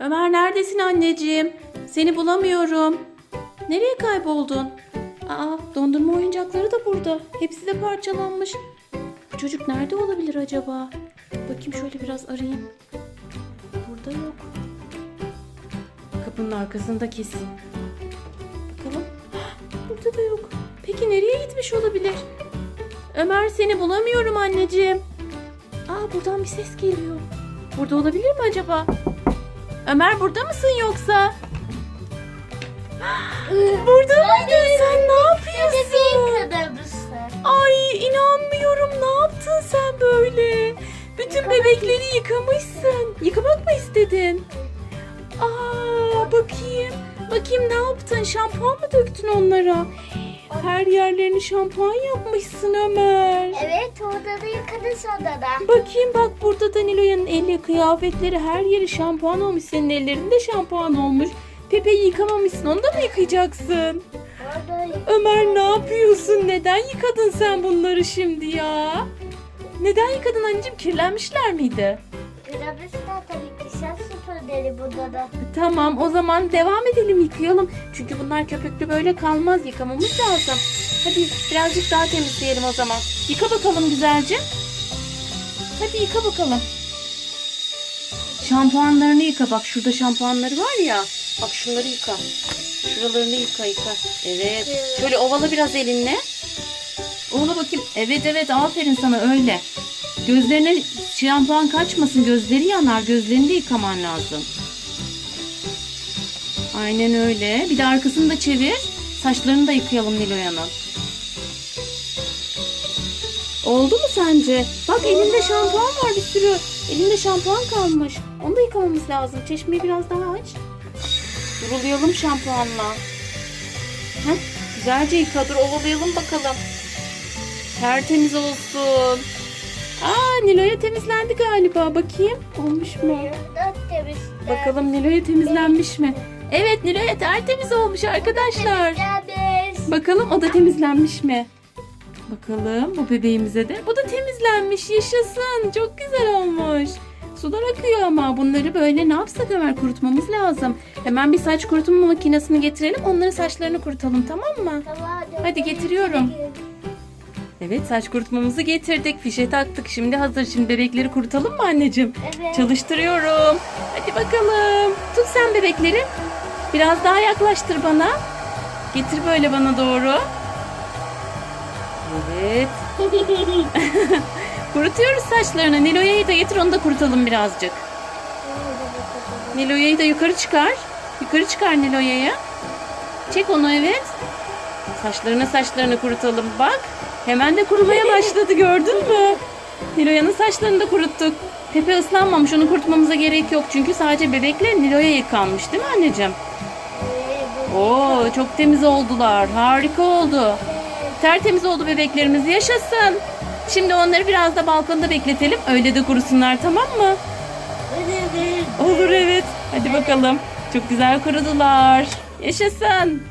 Ömer neredesin anneciğim? Seni bulamıyorum. Nereye kayboldun? Aa dondurma oyuncakları da burada. Hepsi de parçalanmış. Bu çocuk nerede olabilir acaba? Bakayım şöyle biraz arayayım. Burada yok. Kapının arkasında kesin. Bakalım. Burada da yok. Peki nereye gitmiş olabilir? Ömer seni bulamıyorum anneciğim. Aa buradan bir ses geliyor. Burada olabilir mi acaba? Ömer burada mısın yoksa? Burada mıydın sen ne yapıyorsun? Ay inanmıyorum ne yaptın sen böyle? Bütün bebekleri yıkamışsın. Yıkamak mı istedin? Aa bakayım. Bakayım ne yaptın? Şampuan mı döktün onlara? Her yerlerini şampuan yapmışsın Ömer. Orada da yıkadı sonra da. Bakayım bak burada da Nilo'nun eli, kıyafetleri her yeri şampuan olmuş. Senin ellerinde şampuan olmuş. Pepe'yi yıkamamışsın. Onu da mı yıkayacaksın? Orada. Ömer ne yapıyorsun? Neden yıkadın sen bunları şimdi ya? Neden yıkadın anneciğim? Kirlenmişler miydi? Grabüsler tabii ki sen sıfır burada da. Tamam o zaman devam edelim yıkayalım. Çünkü bunlar köpüklü böyle kalmaz. Yıkamamız lazım. Hadi birazcık daha temizleyelim o zaman. Yıka bakalım güzelce. Hadi yıka bakalım. Şampuanlarını yıka. Bak şurada şampuanları var ya. Bak şunları yıka. Şuralarını yıka yıka. Evet. Şöyle ovala biraz elinle. Ovala bakayım. Evet evet aferin sana öyle. Gözlerine şampuan kaçmasın. Gözleri yanar. Gözlerini de yıkaman lazım. Aynen öyle. Bir de arkasını da çevir. Saçlarını da yıkayalım Nilo'yanın. Oldu mu sence? Bak elinde şampuan var bir sürü. Elinde şampuan kalmış. Onu da yıkamamız lazım. Çeşmeyi biraz daha aç. Durulayalım şampuanla. Heh, güzelce yıka. Dur ovalayalım bakalım. Tertemiz olsun. Aa Nilo'ya temizlendi galiba. Bakayım. Olmuş mu? Bakalım Nilo'ya temizlenmiş mi? Evet Nilo'ya tertemiz olmuş arkadaşlar. Bakalım o da temizlenmiş mi? Bakalım bu bebeğimize de. Bu da temizlenmiş. Yaşasın. Çok güzel olmuş. Sular akıyor ama bunları böyle ne yapsak Ömer kurutmamız lazım. Hemen bir saç kurutma makinesini getirelim. Onların saçlarını kurutalım tamam mı? Tamam, Hadi getiriyorum. Evet saç kurutmamızı getirdik. Fişe taktık. Şimdi hazır. Şimdi bebekleri kurutalım mı anneciğim? Evet. Çalıştırıyorum. Hadi bakalım. Tut sen bebekleri. Biraz daha yaklaştır bana. Getir böyle bana doğru. Evet. Kurutuyoruz saçlarını. Nilo'ya'yı da getir onu da kurutalım birazcık. Nilo'ya'yı da yukarı çıkar. Yukarı çıkar Nilo'ya'yı. Çek onu evet. Saçlarını saçlarını kurutalım. Bak hemen de kurumaya başladı gördün mü? Nilo'yanın saçlarını da kuruttuk. Pepe ıslanmamış onu kurutmamıza gerek yok. Çünkü sadece bebekle Nilo'ya yıkanmış değil mi anneciğim? Oo çok temiz oldular. Harika oldu. Tertemiz oldu bebeklerimiz. Yaşasın. Şimdi onları biraz da balkonda bekletelim. Öyle de kurusunlar tamam mı? Olur evet. Hadi bakalım. Çok güzel kurudular. Yaşasın.